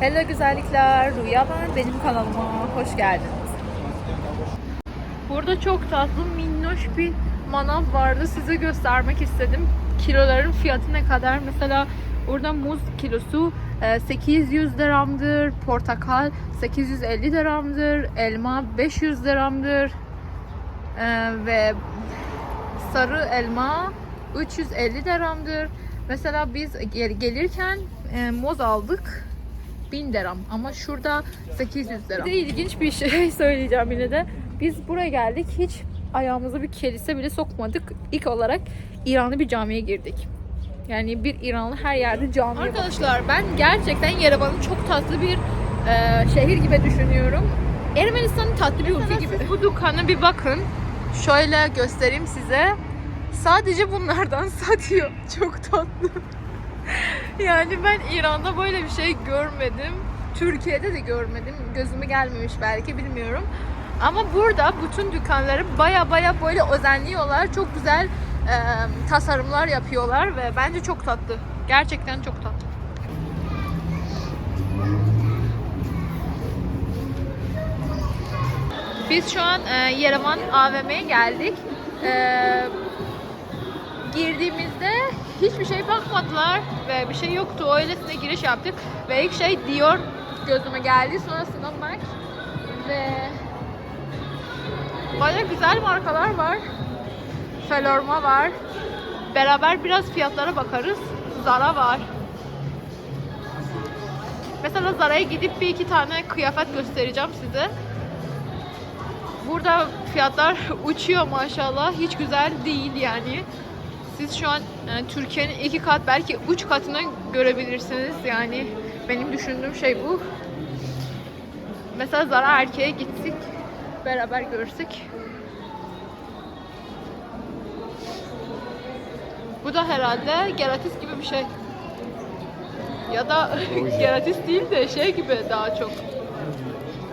Hello güzellikler, Rüya ben. Benim kanalıma hoş geldiniz. Burada çok tatlı minnoş bir manav vardı. Size göstermek istedim. Kiloların fiyatı ne kadar? Mesela burada muz kilosu e, 800 dirhamdır, portakal 850 dirhamdır, elma 500 dirhamdır E, ve sarı elma 350 dirhamdır. Mesela biz gel- gelirken e, muz aldık 1000 dirham ama şurada 800 dirham. Bir de ilginç bir şey söyleyeceğim yine de. Biz buraya geldik hiç ayağımızı bir kilise bile sokmadık. İlk olarak İranlı bir camiye girdik. Yani bir İranlı her yerde cami Arkadaşlar ben gerçekten Yerevan'ı çok tatlı bir e, şehir gibi düşünüyorum. Ermenistan'ın tatlı bir ülke gibi. Bu dükkana bir bakın. Şöyle göstereyim size. Sadece bunlardan satıyor. Çok tatlı. yani ben İran'da böyle bir şey görmedim. Türkiye'de de görmedim. Gözüme gelmemiş belki bilmiyorum. Ama burada bütün dükkanları baya baya böyle özenliyorlar. Çok güzel e, tasarımlar yapıyorlar ve bence çok tatlı. Gerçekten çok tatlı. Biz şu an e, Yerevan AVM'ye geldik. E, girdiğimizde hiçbir şey bakmadılar ve bir şey yoktu. Öylesine giriş yaptık ve ilk şey Dior gözüme geldi. Sonrasında Mac ve baya güzel markalar var. Felorma var. Beraber biraz fiyatlara bakarız. Zara var. Mesela Zara'ya gidip bir iki tane kıyafet göstereceğim size. Burada fiyatlar uçuyor maşallah. Hiç güzel değil yani. Siz şu an e, Türkiye'nin iki kat belki üç katını görebilirsiniz. Yani benim düşündüğüm şey bu. Mesela Zara erkeğe gitsek beraber görsek. Bu da herhalde gelatis gibi bir şey. Ya da gelatis değil de şey gibi daha çok.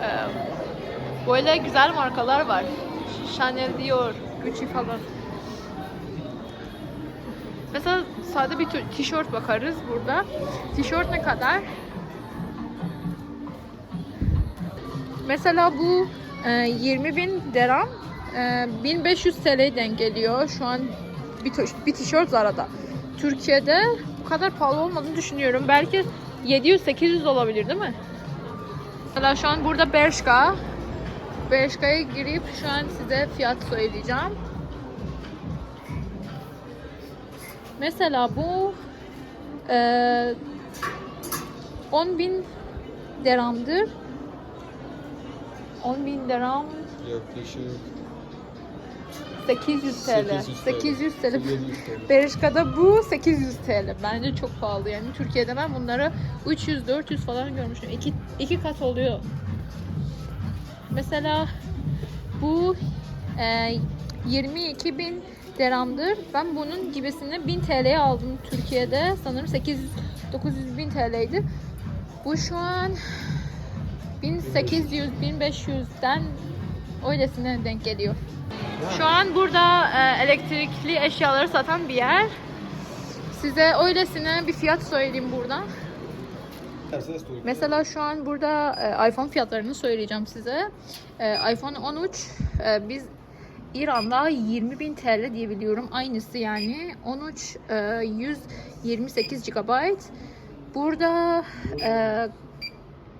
Ee, böyle güzel markalar var. Chanel, Dior, Gucci falan. Mesela sade bir tişört bakarız burada. Tişört ne kadar? Mesela bu e, 20 bin dirham e, 1500 TL geliyor. Şu an bir, bir tişört Zara'da. Türkiye'de bu kadar pahalı olmadığını düşünüyorum. Belki 700-800 olabilir değil mi? Mesela şu an burada Bershka. Bershka'ya girip şu an size fiyat söyleyeceğim. Mesela bu e, 10 bin dirhamdır. 10 bin dirham Yaklaşık 800 TL. 800 TL. 800 TL. 700 TL. Berishka'da bu 800 TL. Bence çok pahalı yani. Türkiye'de ben bunları 300-400 falan görmüştüm. İki, iki kat oluyor. Mesela bu e, 22 bin dirhamdır. Ben bunun gibisini 1000 TL'ye aldım Türkiye'de. Sanırım 800-900 bin TL'ydi. Bu şu an 1800-1500'den öylesine denk geliyor. Şu an burada e, elektrikli eşyaları satan bir yer. Size öylesine bir fiyat söyleyeyim buradan. Mesela şu an burada e, iPhone fiyatlarını söyleyeceğim size. E, iPhone 13 e, biz İran'da 20 bin TL diye biliyorum. Aynısı yani. 13 e, 128 GB. Burada e,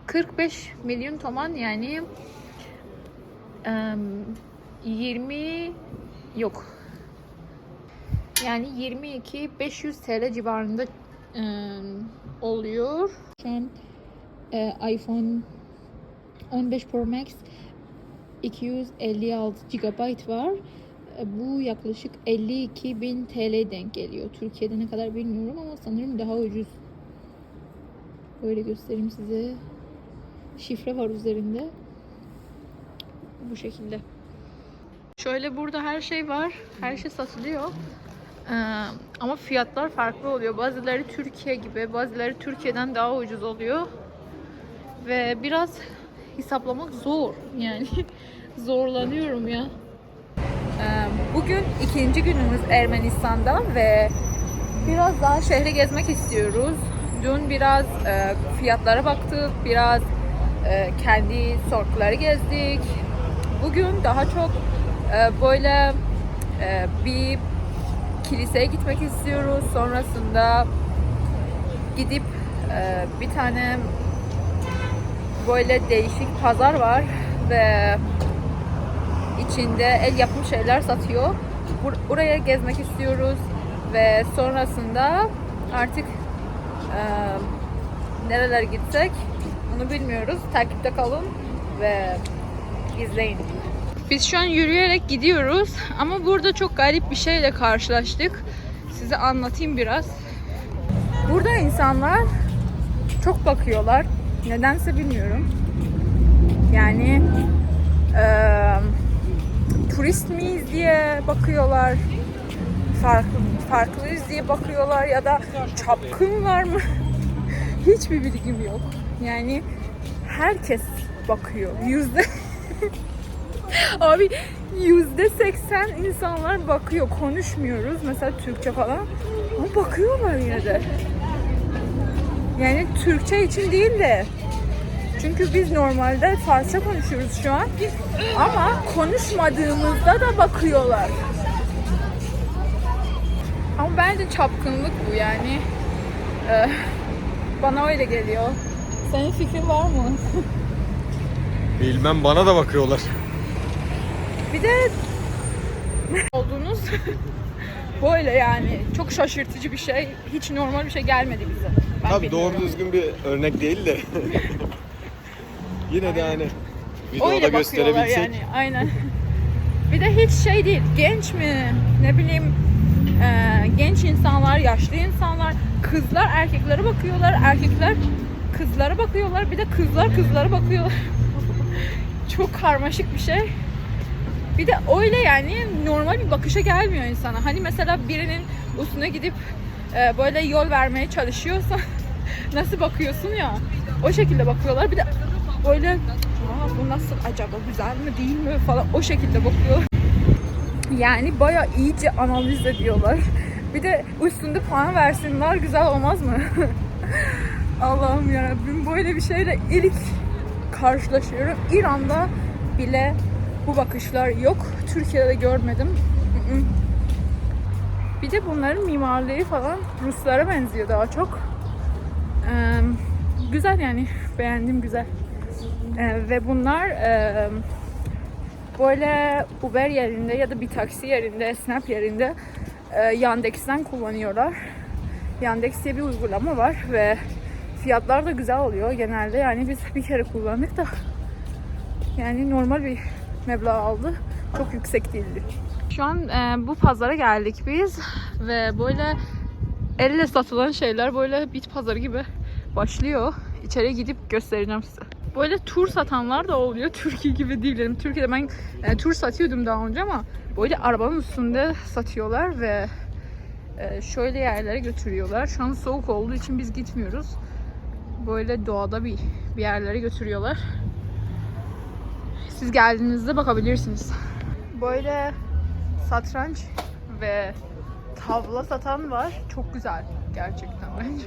45 milyon toman yani e, 20 yok. Yani 22 500 TL civarında e, oluyor. Şu an e, iPhone 15 Pro Max 256 GB var. E, Bu yaklaşık 52 bin TL denk geliyor. Türkiye'de ne kadar bilmiyorum ama sanırım daha ucuz. Böyle göstereyim size. Şifre var üzerinde. Bu şekilde. Şöyle burada her şey var. Her şey satılıyor. Ee, ama fiyatlar farklı oluyor. Bazıları Türkiye gibi, bazıları Türkiye'den daha ucuz oluyor. Ve biraz hesaplamak zor. Yani zorlanıyorum ya. Bugün ikinci günümüz Ermenistan'da ve biraz daha şehri gezmek istiyoruz. Dün biraz e, fiyatlara baktık, biraz e, kendi sorkları gezdik. Bugün daha çok e, böyle bir kiliseye gitmek istiyoruz. Sonrasında gidip bir tane böyle değişik pazar var ve içinde el yapım şeyler satıyor. Bur- Buraya gezmek istiyoruz ve sonrasında artık e, nerelere gitsek onu bilmiyoruz. Takipte kalın ve izleyin. Biz şu an yürüyerek gidiyoruz ama burada çok garip bir şeyle karşılaştık. Size anlatayım biraz. Burada insanlar çok bakıyorlar. Nedense bilmiyorum. Yani eee, turist miyiz diye bakıyorlar. Farklı, farklıyız diye bakıyorlar ya da çapkın var mı? Hiçbir bilgim yok. Yani herkes bakıyor. Yüzde Abi yüzde seksen insanlar bakıyor. Konuşmuyoruz mesela Türkçe falan. Ama bakıyorlar yine de. Yani Türkçe için değil de çünkü biz normalde Farsça konuşuyoruz şu an. Ama konuşmadığımızda da bakıyorlar. Ama bence çapkınlık bu yani. Ee, bana öyle geliyor. Senin fikrin var mı? Bilmem bana da bakıyorlar. Bir de olduğunuz böyle yani çok şaşırtıcı bir şey. Hiç normal bir şey gelmedi bize. Ben Tabii doğru bilmiyorum. düzgün bir örnek değil de. Yine de hani videoda Öyle bakıyorlar gösterebilsek. yani aynen. Bir de hiç şey değil genç mi ne bileyim e, genç insanlar yaşlı insanlar kızlar erkeklere bakıyorlar erkekler kızlara bakıyorlar bir de kızlar kızlara bakıyorlar. Çok karmaşık bir şey. Bir de öyle yani normal bir bakışa gelmiyor insana. Hani mesela birinin üstüne gidip e, böyle yol vermeye çalışıyorsan nasıl bakıyorsun ya o şekilde bakıyorlar. Bir de böyle bu nasıl acaba güzel mi değil mi falan o şekilde bakıyor. Yani baya iyice analiz ediyorlar. Bir de üstünde puan versinler güzel olmaz mı? Allah'ım yarabbim böyle bir şeyle ilk karşılaşıyorum. İran'da bile bu bakışlar yok. Türkiye'de görmedim. Bir de bunların mimarlığı falan Ruslara benziyor daha çok. Ee, güzel yani. Beğendim güzel. Ee, ve bunlar e, böyle Uber yerinde ya da bir taksi yerinde, Snap yerinde e, Yandex'ten kullanıyorlar. Yandex diye bir uygulama var ve fiyatlar da güzel oluyor genelde. Yani biz bir kere kullandık da yani normal bir meblağ aldı. Çok yüksek değildi. Şu an e, bu pazara geldik biz ve böyle elle satılan şeyler böyle bit pazarı gibi başlıyor. İçeri gidip göstereceğim size. Böyle tur satanlar da oluyor. Türkiye gibi değil. Türkiye'de ben e, tur satıyordum daha önce ama böyle arabanın üstünde satıyorlar ve e, şöyle yerlere götürüyorlar. Şu an soğuk olduğu için biz gitmiyoruz. Böyle doğada bir, bir yerlere götürüyorlar. Siz geldiğinizde bakabilirsiniz. Böyle satranç ve tavla satan var. Çok güzel gerçekten bence.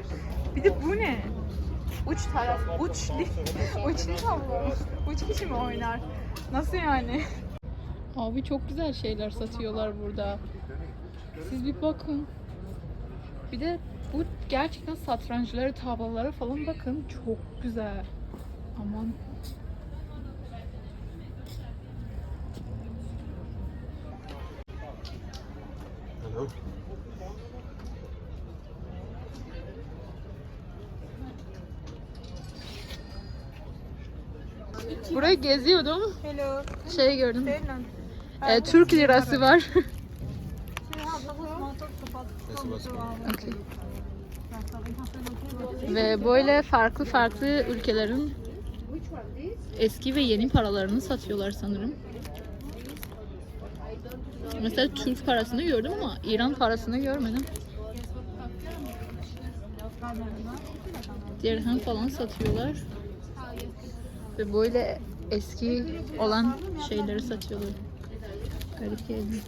Bir de bu ne? Uç taraf, uçlu, uçlu tavla. Uç kişi mi oynar? Nasıl yani? Abi çok güzel şeyler satıyorlar burada. Siz bir bakın. Bir de bu gerçekten satrançları, tavlaları falan bakın. Çok güzel. Aman Hello. Burayı geziyordum. Hello. Şey gördüm. E, Türk lirası var. Okey. Ve böyle farklı farklı ülkelerin eski ve yeni paralarını satıyorlar sanırım. Mesela Türk parasını gördüm ama İran parasını görmedim. Dirhem falan satıyorlar. Ve böyle eski olan şeyleri satıyorlar. Garip geldi.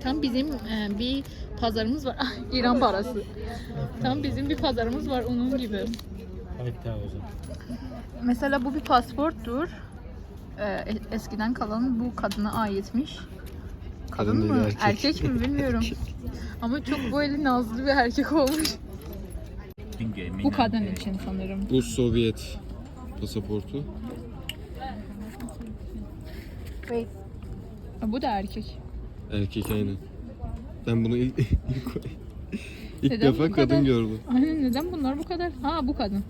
Tam bizim e, bir pazarımız var. Ah, İran parası. Tam bizim bir pazarımız var onun gibi. 5000. Mesela bu bir pasporttur. Ee, eskiden kalan bu kadına aitmiş. Kadın, Kadın değil, mı? erkek. mi bilmiyorum. Ama çok böyle nazlı bir erkek olmuş. Bu kadın için sanırım. Bu Sovyet pasaportu. Ha, Bu da erkek. Erkek aynen. Ben bunu ilk ilk, ilk Neden defa bu kadın kadar? gördüm. Aynen neden bunlar bu kadar? Ha bu kadın.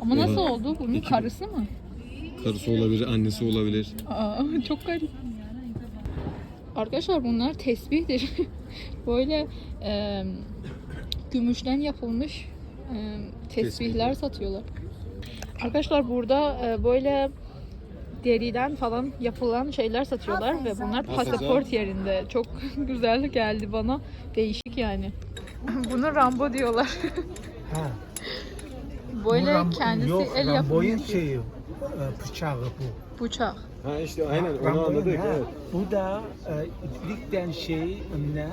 Ama nasıl Oha. oldu? Bunun İki- karısı mı? Karısı olabilir, annesi olabilir. Aa, çok garip. Arkadaşlar bunlar tesbihdir. Böyle e, gümüşten yapılmış e, tesbihler satıyorlar. Arkadaşlar burada böyle deriden falan yapılan şeyler satıyorlar ve bunlar pasaport yerinde. Çok güzel geldi bana. Değişik yani. Bunu Rambo diyorlar. Ha. Böyle bu Ram- kendisi yok, el Rambo'nun yapımı şeyi, e, bıçağı bu. bıçak. Ha işte aynen onu Rambo'nun, anladık ha. evet. Bu da e, iplikten şey ne?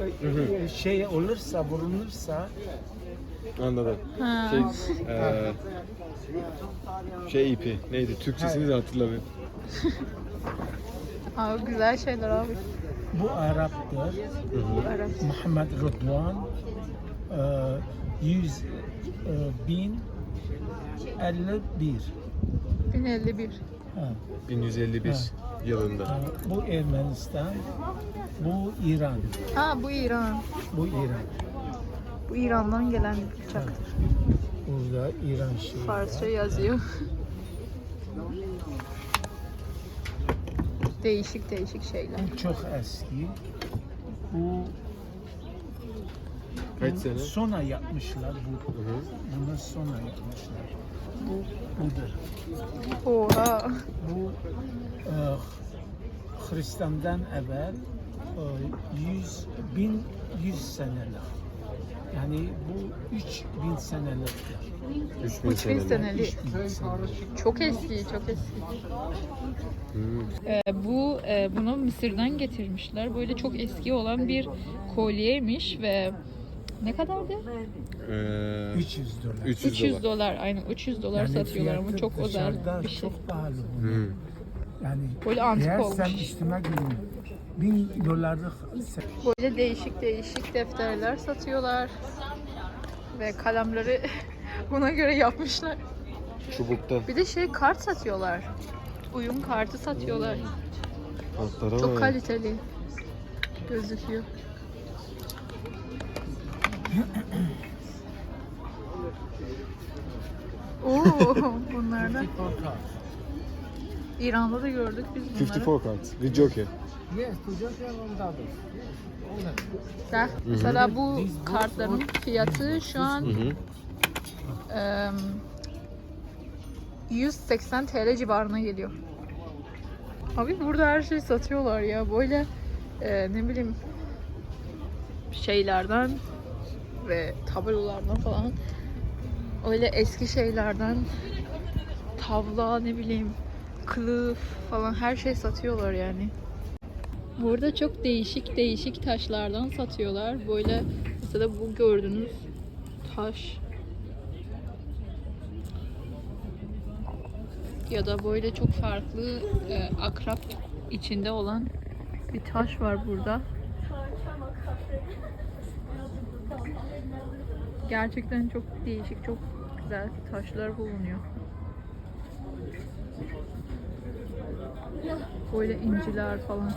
E, e, şey olursa, vurulursa Anladım. Ha. Şey, eee şey ipi neydi? Türkçesini de hatırlamıyorum. Abi güzel şeyler abi. bu Arap'tır. Arap. Muhammed Rıdvan e, 100 e, bin 51. 1051. Ha. 1151 Ha. yılında. Ha, Bu Ermenistan, bu İran, Ha bu İran. bu İran. Bu İran'dan gelen bir bıçaktır. Burada İran şeyi Farsça yazıyor. değişik değişik şeyler. Bu çok eski. Bu Kaç sene? Sonra yapmışlar bu. Bunu sonra yapmışlar. Bu budur. Oha. Bu e, Hristiyan'dan evvel e, 100 bin 100 senelik. Yani bu 3000 seneliktir. 3000 3000 senelik. seneli. 3000 senelik. Çok eski, çok eski. Hmm. Ee, bu e, bunu Mısır'dan getirmişler. Böyle çok eski olan bir kolyeymiş ve ne kadardı? Eee 300 dolar. 300 300 dolar. dolar. Aynen 300 dolar satıyorlar ama fiyatı çok özel bir şey. Çok pahalı bunlar. Hmm. Yani Böyle antik eğer olmuş. sen üstüme gidin 1000 dolarlık Böyle değişik değişik defterler satıyorlar. Ve kalemleri buna göre yapmışlar. Çubukta. Bir de şey kart satıyorlar. Uyum kartı satıyorlar. Kartlara Çok kaliteli gözüküyor. Oo, bunlardan. İran'da da gördük biz bunları. 54 cards. With Joker. Gel. Mesela bu kartların fiyatı şu an em, 180 TL civarına geliyor. Abi burada her şeyi satıyorlar ya. Böyle e, ne bileyim şeylerden ve tablolardan falan öyle eski şeylerden tavla ne bileyim kılıf falan her şey satıyorlar yani. Burada çok değişik değişik taşlardan satıyorlar. Böyle mesela bu gördüğünüz taş ya da böyle çok farklı e, akrap içinde olan bir taş var burada. Gerçekten çok değişik, çok güzel taşlar bulunuyor. Böyle inciler falan.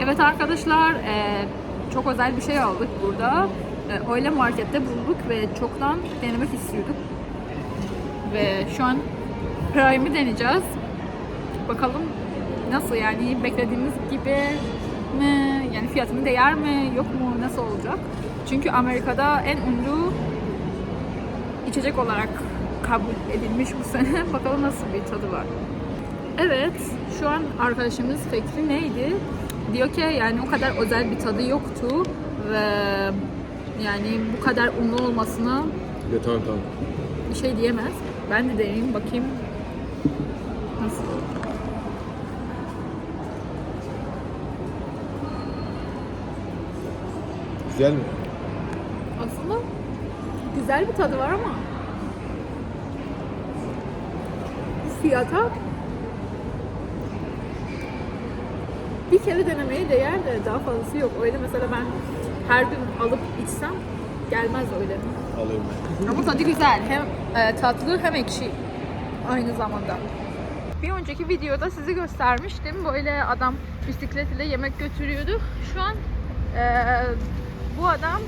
Evet arkadaşlar eee, çok özel bir şey aldık burada. Eee, öyle markette bulduk ve çoktan denemek istiyorduk. Ve şu an Prime'i deneyeceğiz. Bakalım nasıl yani beklediğimiz gibi mi? Yani fiyatını değer mi? Yok mu? Nasıl olacak? Çünkü Amerika'da en ünlü içecek olarak kabul edilmiş bu sene. Bakalım nasıl bir tadı var. Evet, şu an arkadaşımız fikri neydi? diyor ki yani o kadar özel bir tadı yoktu ve yani bu kadar unlu olmasına Ya tamam tamam. bir şey diyemez. Ben de deneyeyim bakayım nasıl. Güzel mi? Aslında güzel bir tadı var ama fiyata bir kere denemeye değer de daha fazlası yok. Öyle mesela ben her gün alıp içsem gelmez öyle. Alayım ben. Ama tadı güzel. Hem e, tatlı hem ekşi aynı zamanda. Bir önceki videoda sizi göstermiştim. Böyle adam bisiklet ile yemek götürüyordu. Şu an e, bu adam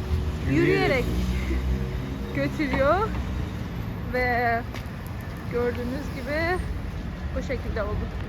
yürüyerek götürüyor ve gördüğünüz gibi bu şekilde oldu.